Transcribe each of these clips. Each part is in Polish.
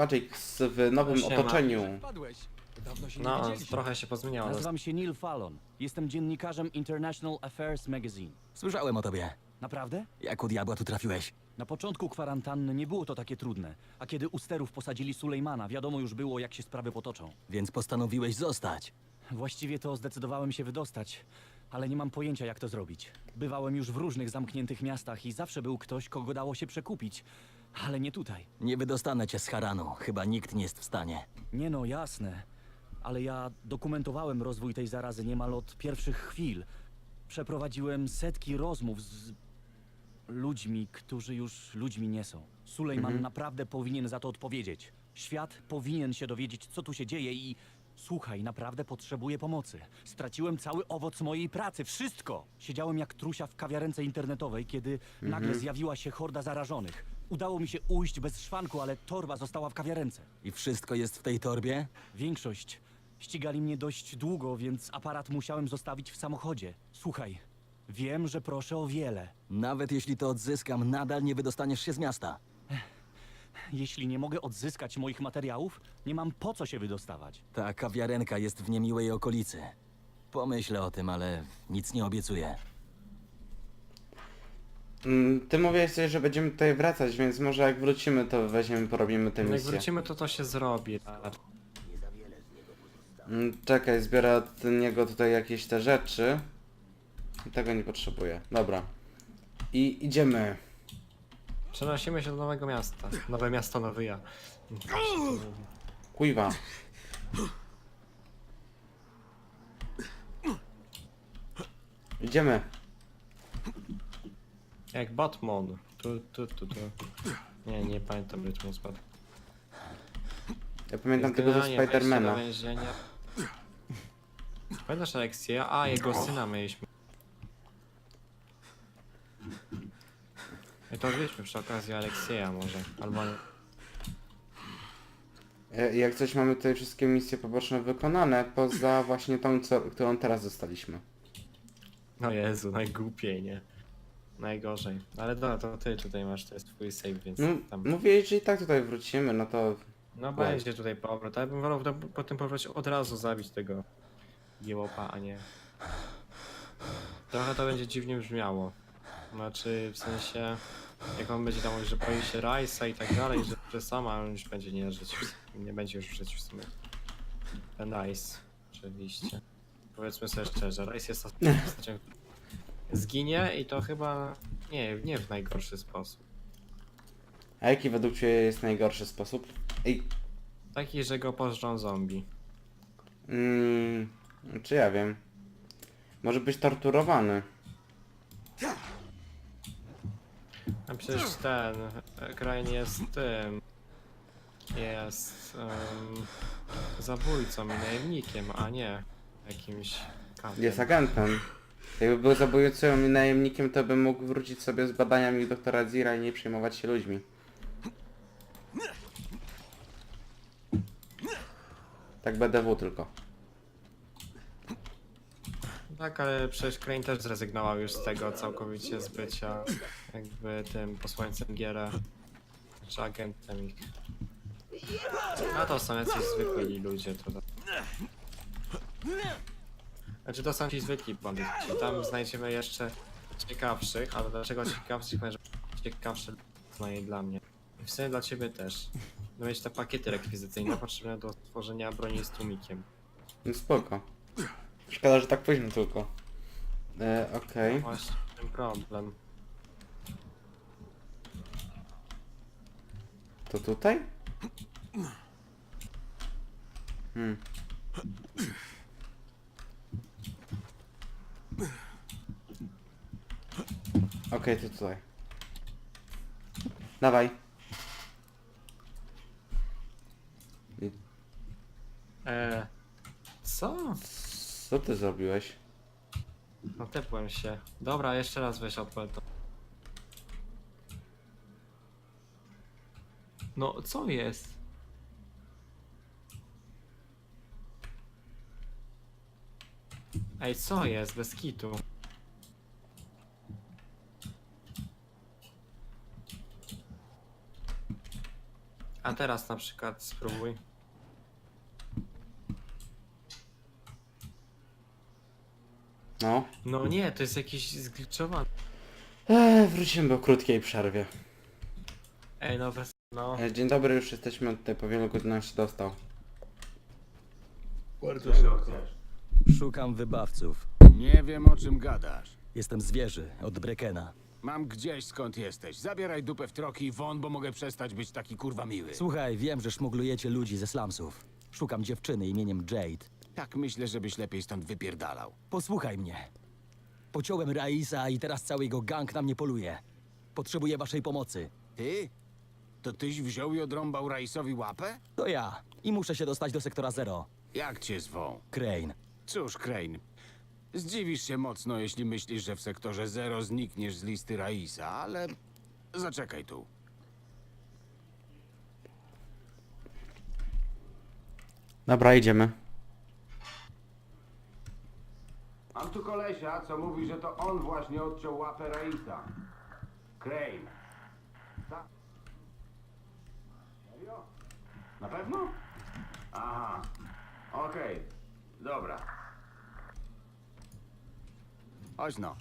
Magix w nowym Siema. otoczeniu. Wpadłeś. Dawno się nie No, widzieliśmy. trochę się pozmieniało. Nazywam się Neil Fallon. Jestem dziennikarzem International Affairs Magazine. Słyszałem o tobie. Naprawdę? Jak u diabła tu trafiłeś? Na początku kwarantanny nie było to takie trudne, a kiedy u sterów posadzili Sulejmana, wiadomo już było, jak się sprawy potoczą. Więc postanowiłeś zostać. Właściwie to zdecydowałem się wydostać, ale nie mam pojęcia, jak to zrobić. Bywałem już w różnych zamkniętych miastach i zawsze był ktoś, kogo dało się przekupić, ale nie tutaj. Nie wydostanę cię z Haranu. Chyba nikt nie jest w stanie. Nie no, jasne. Ale ja dokumentowałem rozwój tej zarazy niemal od pierwszych chwil. Przeprowadziłem setki rozmów z ludźmi, którzy już ludźmi nie są. Sulejman naprawdę powinien za to odpowiedzieć. Świat powinien się dowiedzieć, co tu się dzieje i... Słuchaj, naprawdę potrzebuję pomocy. Straciłem cały owoc mojej pracy, wszystko! Siedziałem jak trusia w kawiarence internetowej, kiedy nagle zjawiła się horda zarażonych. Udało mi się ujść bez szwanku, ale torba została w kawiarence. I wszystko jest w tej torbie? Większość. Ścigali mnie dość długo, więc aparat musiałem zostawić w samochodzie. Słuchaj, wiem, że proszę o wiele. Nawet jeśli to odzyskam, nadal nie wydostaniesz się z miasta. Jeśli nie mogę odzyskać moich materiałów, nie mam po co się wydostawać. Ta kawiarenka jest w niemiłej okolicy. Pomyślę o tym, ale nic nie obiecuję. Mm, Ty mówiłeś coś, że będziemy tutaj wracać, więc może jak wrócimy, to weźmiemy, porobimy tę Jak misję. wrócimy, to to się zrobi. Mm, Czekaj, zbiorę od niego tutaj jakieś te rzeczy. Tego nie potrzebuję. Dobra. I idziemy. Przenosimy się do nowego miasta. Nowe miasto, nowy ja. Kuiwa. Idziemy. Jak Batman. Tu, tu, tu, tu. Nie, nie pamiętam rytmu spadł. Ja pamiętam tego ze Spidermana. więzienia. Pamiętasz Aleksja? A, jego syna mieliśmy. I to odwiedźmy przy okazji Aleksieja może. Albo nie. E, Jak coś mamy tutaj wszystkie misje poboczne wykonane, poza właśnie tą, co, którą teraz dostaliśmy. No Jezu, najgłupiej, nie? Najgorzej. Ale dobra, to ty tutaj masz, to jest twój save, więc No, tam... mówię, że i tak tutaj wrócimy, no to No będzie tutaj powrót, ale bym wolał do- po tym powrocie od razu zabić tego jełopa, a nie... Trochę to będzie dziwnie brzmiało. Znaczy, w sensie, jak on będzie tam mówił, że boi się Rajsa i tak dalej, że, że sama on już będzie nie żyć, nie będzie już żyć w sumie. Ten Rice, oczywiście. Powiedzmy sobie szczerze, Rice jest ostatnią postacią, zginie i to chyba nie, nie w najgorszy sposób. A jaki według Ciebie jest najgorszy sposób? Ej, Taki, że go pożrą zombie. mm, czy ja wiem? Może być torturowany. A przecież ten e, Krain jest tym. Jest zabójcą i najemnikiem, a nie jakimś kantem. Jest agentem. Jakby był zabójcą i najemnikiem, to by mógł wrócić sobie z badaniami doktora Zira i nie przejmować się ludźmi. Tak BDW tylko. Tak, ale przecież Krain też zrezygnował już z tego całkowicie z bycia jakby tym posłańcem Giera. Czy agentem ich. A to są jacyś zwykli ludzie to. Znaczy to są ci zwykli bandyci. Tam znajdziemy jeszcze ciekawszych, ale dlaczego ciekawszych? Ponieważ ciekawsze przynajmniej dla mnie. I w sumie dla ciebie też. No mieć te pakiety rekwizycyjne potrzebne do stworzenia broni z tłumikiem. No spoko. Szkoda, że tak późno tylko. E, Okej. Właśnie ten problem. To tutaj? Hmm. Okej, to tutaj. Dawaj. Eee, co? Co ty zrobiłeś? No tepłem się. Dobra, jeszcze raz weź odpal to. No, co jest? Ej, co jest? Bez kitu. A teraz na przykład spróbuj. No. No nie, to jest jakiś zgliczowany. Eee, wrócimy po krótkiej przerwie. Ej, no bez... No. E, Dzień dobry, już jesteśmy tutaj po wielu godzinach się dostał. Szukam wybawców. Nie wiem o czym gadasz. Jestem z wieży, od Brekena. Mam gdzieś skąd jesteś. Zabieraj dupę w troki i won, bo mogę przestać być taki kurwa miły. Słuchaj, wiem, że szmuglujecie ludzi ze slumsów. Szukam dziewczyny imieniem Jade. Tak myślę, żebyś lepiej stąd wypierdalał. Posłuchaj mnie. Pociąłem Raisa i teraz cały jego gang na mnie poluje. Potrzebuję waszej pomocy. Ty? To tyś wziął i odrąbał Raisowi łapę? To ja. I muszę się dostać do sektora Zero. Jak cię zwą? Crane. Cóż, Crane. Zdziwisz się mocno, jeśli myślisz, że w sektorze zero znikniesz z listy Raisa, ale... Zaczekaj tu. Dobra, idziemy. Mam tu kolesia, co mówi, że to on właśnie odciął łapę Raisa. Crane. Tak. Serio? Na pewno? Aha. Okej. Dobra. Chodź no.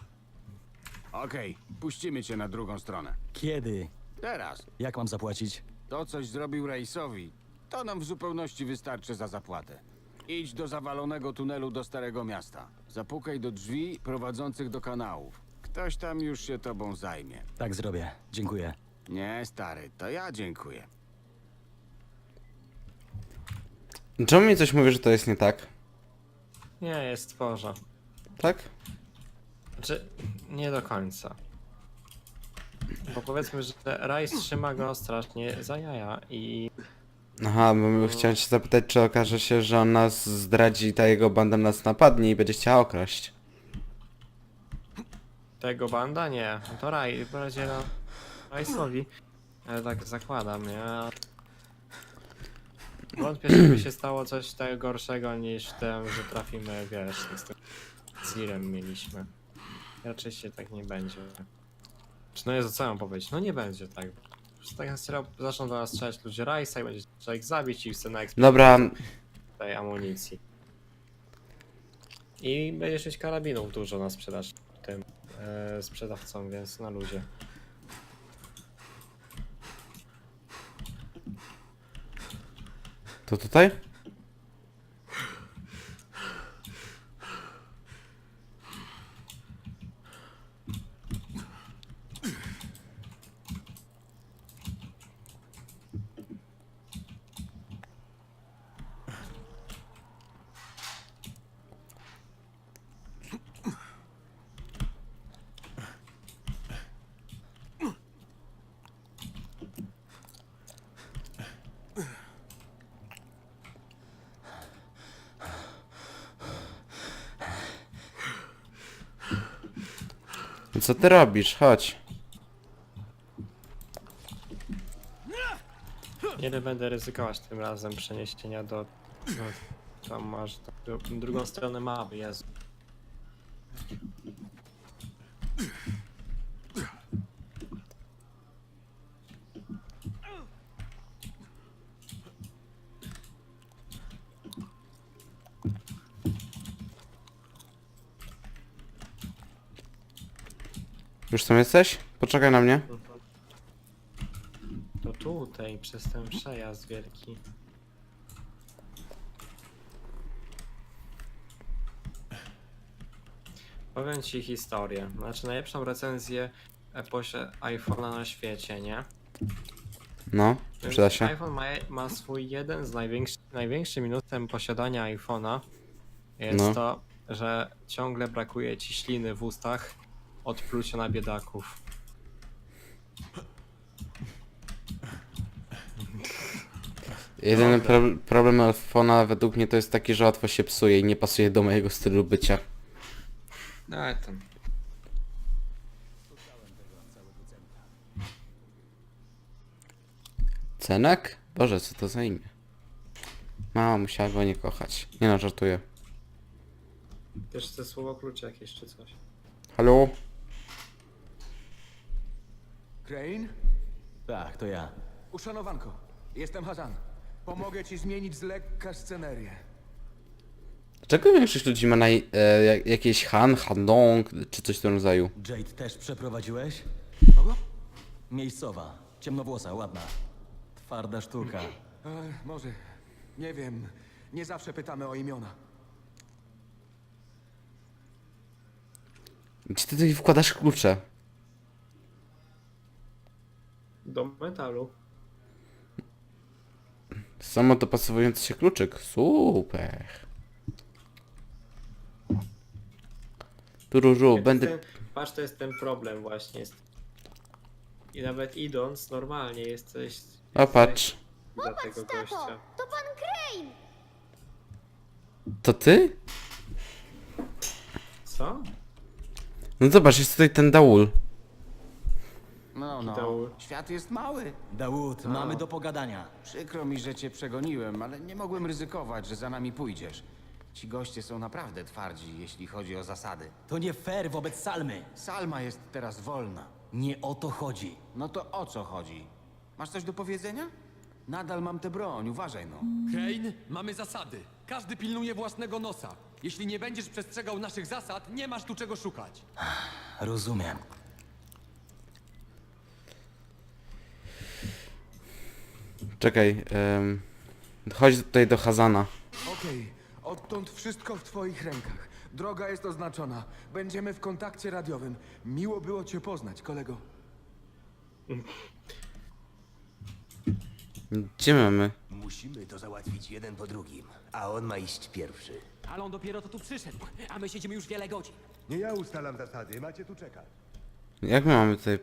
Okej, puścimy cię na drugą stronę. Kiedy? Teraz. Jak mam zapłacić? To coś zrobił Raisowi. To nam w zupełności wystarczy za zapłatę. Idź do zawalonego tunelu do Starego Miasta. Zapukaj do drzwi prowadzących do kanałów. Ktoś tam już się tobą zajmie. Tak zrobię. Dziękuję. Nie, stary, to ja dziękuję. Czemu mi coś mówi, że to jest nie tak? Nie, jest w porządku. Tak? Znaczy, nie do końca. Bo powiedzmy, że Rice trzyma go strasznie za jaja i Aha, bo chciałem się zapytać, czy okaże się, że on nas zdradzi, ta jego banda nas napadnie i będzie chciała okraść. tego banda nie. To Raj, będzie na Rice'owi. Ale tak zakładam, nie? Wątpię, żeby się stało coś tak gorszego niż w tym, że trafimy, wiesz, z tym Zirem mieliśmy. Raczej się tak nie będzie. Czy no jest co mam powiedzieć? No nie będzie tak. Że tak serio zaczną do nas strzelać ludzie Rice'a i będzie trzeba ich zabić i scena Dobra, tej amunicji. I będziesz mieć karabinów dużo na sprzedaż tym e, sprzedawcom, więc na ludzie. to tutaj? Co ty robisz? Chodź. Nie będę ryzykować tym razem przeniesienia do... No, tam masz do, drugą stronę mapy, jest. Już tam jesteś? Poczekaj na mnie. To tutaj, przez ten przejazd wielki. Powiem ci historię. Znaczy najlepszą recenzję eposie iPhone'a na świecie, nie? No, przyda się. iPhone ma, ma swój jeden z największych, największym minusem posiadania iPhone'a jest No. to, że ciągle brakuje ci śliny w ustach od plucia na biedaków. Jedyny pro problem iPhone'a według mnie to jest taki, że łatwo się psuje i nie pasuje do mojego stylu bycia. No ale tam. Cenek? Boże, co to za imię? Mama musiała go nie kochać. Nie no, żartuję. Wiesz te słowo klucze jakieś czy coś. Halo? Crane? Tak, to ja. Uszanowanko. Jestem Hazan. Pomogę ci zmienić z lekka scenerię. Dlaczego większość ludzi ma na, e, jak- jakieś Han, Handong, czy coś w tym rodzaju? Jade też przeprowadziłeś? Kogo? Miejscowa, ciemnowłosa, ładna. Twarda sztuka. E, może. Nie wiem. Nie zawsze pytamy o imiona. Gdzie ty tutaj wkładasz klucze? Do metalu. Samo dopasowujący się kluczyk. Super. Tururu, Jak będę... Ten, patrz, to jest ten problem właśnie. Jest. I nawet idąc, normalnie jesteś... O, patrz. Dla tego Tato, gościa. to pan Crane! To ty? Co? No zobacz, jest tutaj ten Daul. No, no. Świat jest mały. Dawud, mamy do pogadania. Przykro mi, że cię przegoniłem, ale nie mogłem ryzykować, że za nami pójdziesz. Ci goście są naprawdę twardzi, jeśli chodzi o zasady. To nie fair wobec Salmy. Salma jest teraz wolna. Nie o to chodzi. No to o co chodzi? Masz coś do powiedzenia? Nadal mam tę broń, uważaj no. Crane, mamy zasady. Każdy pilnuje własnego nosa. Jeśli nie będziesz przestrzegał naszych zasad, nie masz tu czego szukać. Rozumiem. Czekaj, em, chodź tutaj do Hazana. Okej, odtąd wszystko w twoich rękach. Droga jest oznaczona. Będziemy w kontakcie radiowym. Miło było cię poznać, kolego. Gdzie mamy? Musimy to załatwić jeden po drugim, a on ma iść pierwszy. Ale on dopiero to tu przyszedł, a my siedzimy już wiele godzin. Nie ja ustalam zasady, macie tu czekać. Jak my mamy tutaj...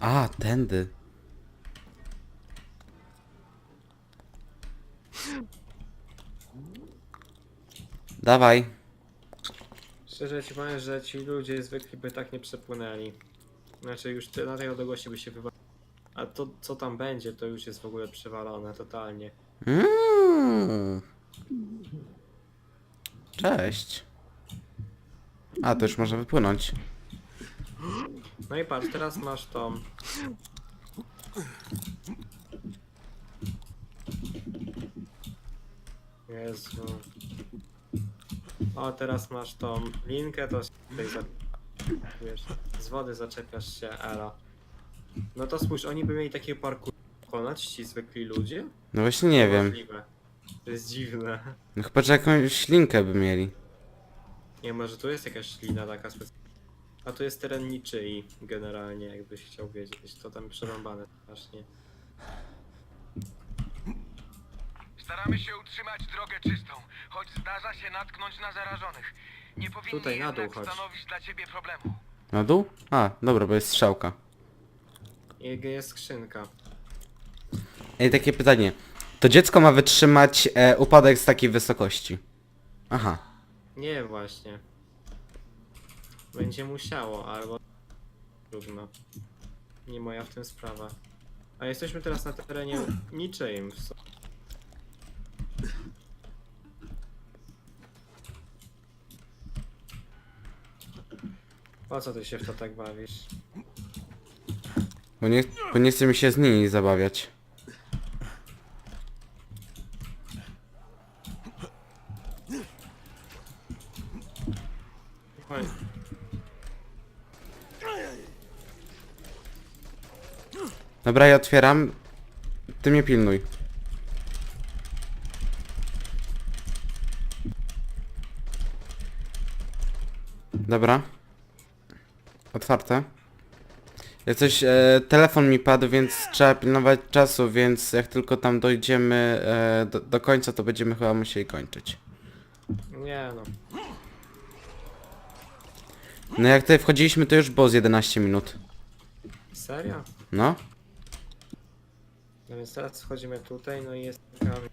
A, tędy. Dawaj. Szczerze ci powiem, że ci ludzie zwykli by tak nie przepłynęli. Znaczy już na tej odległości by się wywalili. A to co tam będzie, to już jest w ogóle przewalone totalnie. Mm. Cześć. A, to już można wypłynąć. No i patrz, teraz masz tą. Jezu. O, teraz masz tą linkę, to się tutaj za... wiesz, z wody zaczepiasz się, Ela. No to spójrz, oni by mieli takie parkour pokonać, ci zwykli ludzie? No właśnie nie wiem. Możliwe. To jest dziwne. No chyba, że jakąś linkę by mieli. Nie, może tu jest jakaś ślina taka specjalna. A tu jest teren niczyi, generalnie, jakbyś chciał wiedzieć. To tam przerąbane strasznie. Staramy się utrzymać drogę czystą, choć zdarza się natknąć na zarażonych. Nie powinni Tutaj na dół jednak chodź. stanowić dla ciebie problemu. Na dół? A, dobra, bo jest strzałka. I jest skrzynka. Ej, takie pytanie. To dziecko ma wytrzymać e, upadek z takiej wysokości. Aha. Nie, właśnie. Będzie musiało, albo... Trudno. Nie moja w tym sprawa. A jesteśmy teraz na terenie niczyim. w sumie. Po co ty się w to tak bawisz? Bo nie, bo nie chce mi się z nimi zabawiać. Dobra, ja otwieram. Ty mnie pilnuj. Dobra. Otwarte. Jak coś, e, telefon mi padł, więc trzeba pilnować czasu, więc jak tylko tam dojdziemy e, do, do końca, to będziemy chyba musieli kończyć. nie no. No jak tutaj wchodziliśmy, to już było z 11 minut. Serio? No. No więc teraz wchodzimy tutaj, no i jest karabin.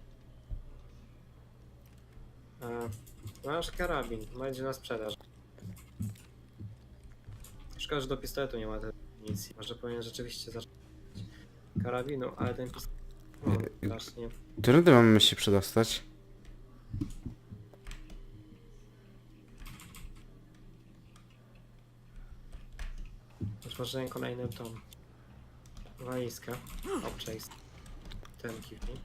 Masz karabin, będzie na sprzedaż. Szkoda, że do pistoletu nie ma tej amunicji. Może powinien rzeczywiście zacząć karabinu, ale ten pistolet... No, właśnie. Którędy mamy się przedostać? Otworzyłem kolejny tom. Walizkę. Obczejst. Ten kiwni.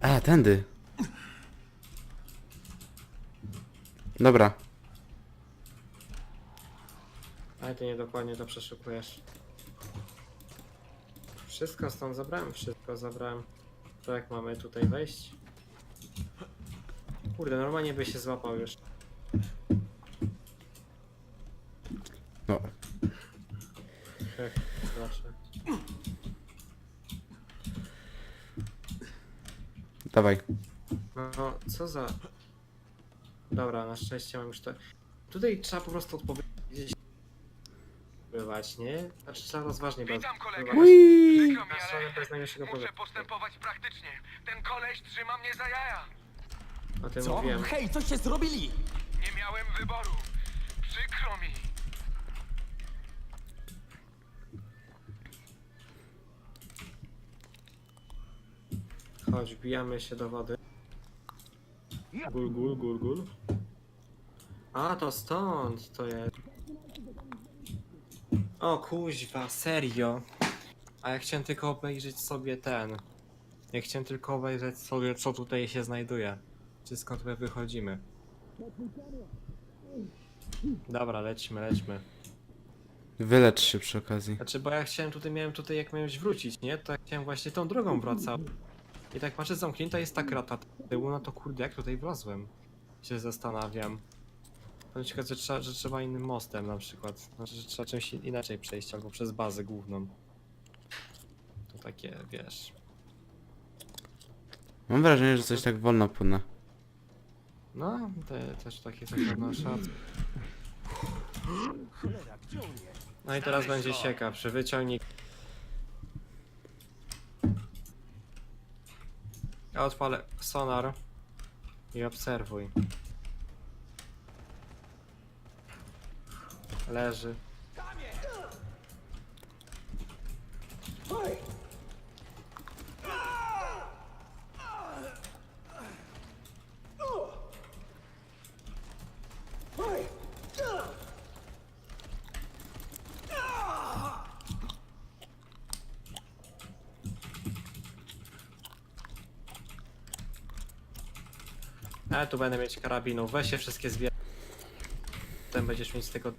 A, tędy. Dobra. Ale ty niedokładnie to przeszukujesz. Wszystko stąd zabrałem, wszystko zabrałem. To jak mamy tutaj wejść? Kurde, normalnie by się złapał już. Dawaj. No, co za... Dobra, na szczęście mam już to... Tutaj trzeba po prostu odpowiedzieć... Bywać, nie? Znaczy trzeba rozważnie brać. Witam, kolego. bywać. Przykro mi, Na stronę ale muszę poziomu. postępować praktycznie. Ten koleś trzyma mnie za jaja. O tym Co? mówiłem. Hej, coście zrobili? Nie miałem wyboru. Przykro mi. Chodź, wbijamy się do wody. Gul, gul, gul, gul. A, to stąd to jest. O kuźwa, serio. A ja chciałem tylko obejrzeć sobie ten. Ja chciałem tylko obejrzeć sobie, co tutaj się znajduje. Czy skąd my wychodzimy. Dobra, lećmy, lećmy. Wylecz się przy okazji. Znaczy, bo ja chciałem tutaj, miałem tutaj jak miałem wrócić, nie? To ja chciałem właśnie tą drogą wracać. I tak patrzę, zamknięta jest ta krata tyłu, no to kurde, jak tutaj wlazłem? Się zastanawiam. Na przykład, że trzeba, że trzeba innym mostem na przykład. Znaczy, że trzeba czymś in- inaczej przejść, albo przez bazę główną. To takie, wiesz... Mam wrażenie, że coś tak wolno płynę. No, te, też takie coś pewna szac. No i teraz będzie sieka przy wyciągnik. Ja odpalę sonar i obserwuj. Leży. Tu będę mieć karabinów. Weź się wszystkie zbierz. Potem będziesz mieć z tego.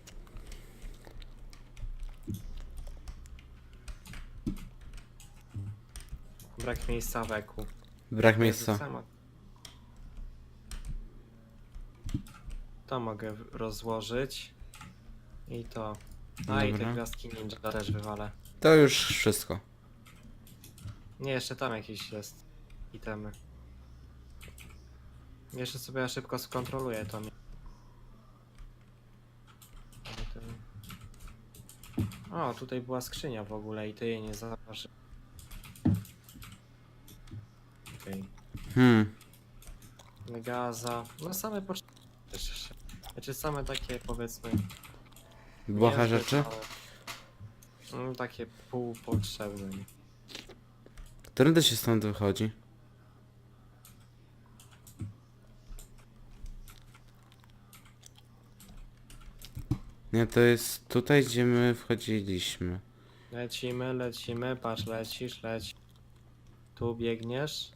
Brak miejsca w eku. Brak miejsca. sama- To mogę rozłożyć. I to. A i te Dobra. gwiazdki ninja też wywalę. To już wszystko. Nie, jeszcze tam jakieś jest itemy. Jeszcze sobie ja szybko skontroluję to. O, tutaj była skrzynia w ogóle i ty jej nie zauważyłeś. Okej. Hmm. Gaza. No same potrzeby. Znaczy same takie powiedzmy. Błaha niezbyt, rzeczy? ale- Mm, takie półpotrzebne. Którędy się stąd wychodzi? Nie, to jest tutaj, gdzie my wchodziliśmy. Lecimy, lecimy, patrz, lecisz, leć. Tu biegniesz.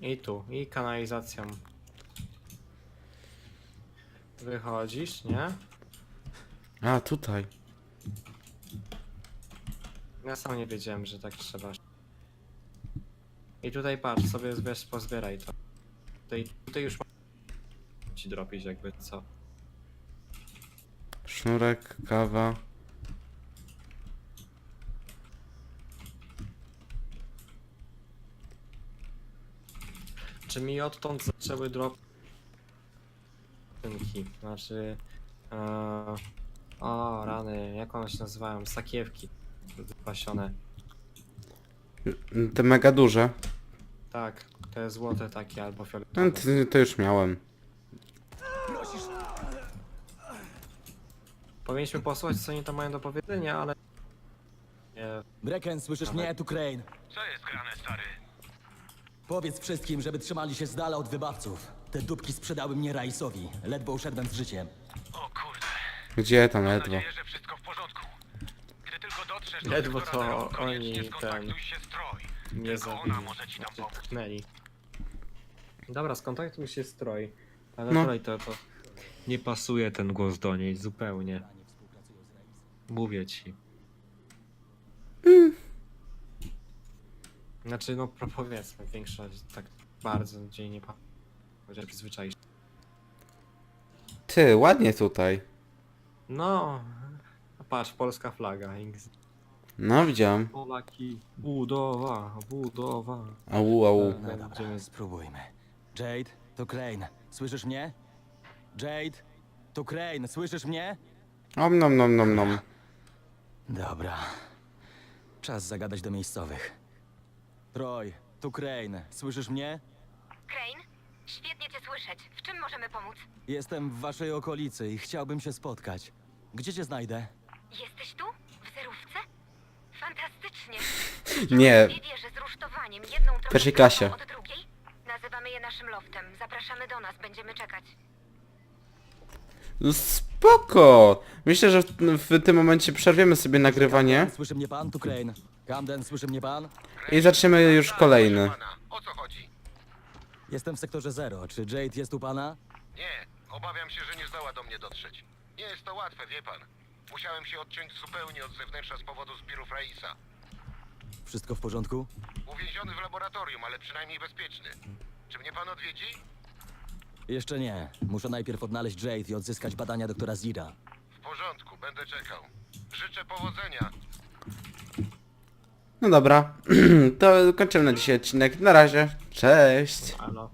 I tu, i kanalizacją. Wychodzisz, nie? A, tutaj. Ja sam nie wiedziałem, że tak trzeba. I tutaj patrz, sobie wiesz, pozbieraj to. Tutaj, tutaj już ma... ci dropić jakby co. Sznurek, kawa. Czy mi odtąd zaczęły drop... Tynki, znaczy... E... O, rany, jak one się nazywają? Sakiewki. Wypasione. Te mega duże. Tak, te złote takie albo No, fioletowe. to, to już miałem. Powinniśmy posłuchać co oni tam mają do powiedzenia, ale... Nie, Brecken, słyszysz mnie? Tu Crane. Co jest grane, stary? Powiedz wszystkim, żeby trzymali się z dala od wybawców. Te dupki sprzedały mnie Raisowi. Ledwo uszedłem z życiem. O kurde. Gdzie tam Mam ledwo? nadzieję, że wszystko w porządku. Ledwo to Doktora, koniecznie oni ten skontaktuj się z Troy. nie Tylko zabili. ona może ci tam Znaczy, pomóc. tknęli. Dobra, skontaktuj się z Troy. Ale No. dalej to, to nie pasuje ten głos do niej zupełnie. Mówię ci. Znaczy, no pro- powiedzmy, większość tak bardzo dzień nie pa... Chociaż przyzwyczaisz. Ty, ładnie tutaj. No, a patrz, polska flaga. Ing- No, widziałem. Polaki, budowa, budowa. Au, au. No dobra, Będziemy- spróbujmy. Jade, to Crane. Słyszysz mnie? Jade, to Crane. Słyszysz mnie? Om nom nom nom nom. Dobra. Czas zagadać do miejscowych. Troy, tu Crane. Słyszysz mnie? Crane? Świetnie cię słyszeć. W czym możemy pomóc? Jestem w waszej okolicy i chciałbym się spotkać. Gdzie cię znajdę? Jesteś tu? W zerówce? Fantastycznie. Nie. Dwie wieże z rusztowaniem, jedną trochę Pierwszej klasie. od drugiej. Nazywamy je naszym loftem. Zapraszamy do nas, będziemy czekać. No spoko. Myślę, że w, w tym momencie przerwiemy sobie nagrywanie Słyszy mnie pan? Tu Crane. Camden, słyszy mnie pan? i zaczniemy już kolejny. Pana, o co chodzi? Jestem w sektorze zero. Czy Jade jest u pana? Nie, obawiam się, że nie zdoła do mnie dotrzeć. Nie jest to łatwe, wie pan. Musiałem się odciąć zupełnie od zewnętrza z powodu zbirów Raisa. Wszystko w porządku? Uwięziony w laboratorium, ale przynajmniej bezpieczny. Czy mnie pan odwiedzi? Jeszcze nie. Muszę najpierw odnaleźć Jade i odzyskać badania doktora Zira. W porządku, będę czekał. Życzę powodzenia. No dobra. to kończymy na dzisiaj odcinek. Na razie. Cześć. Halo.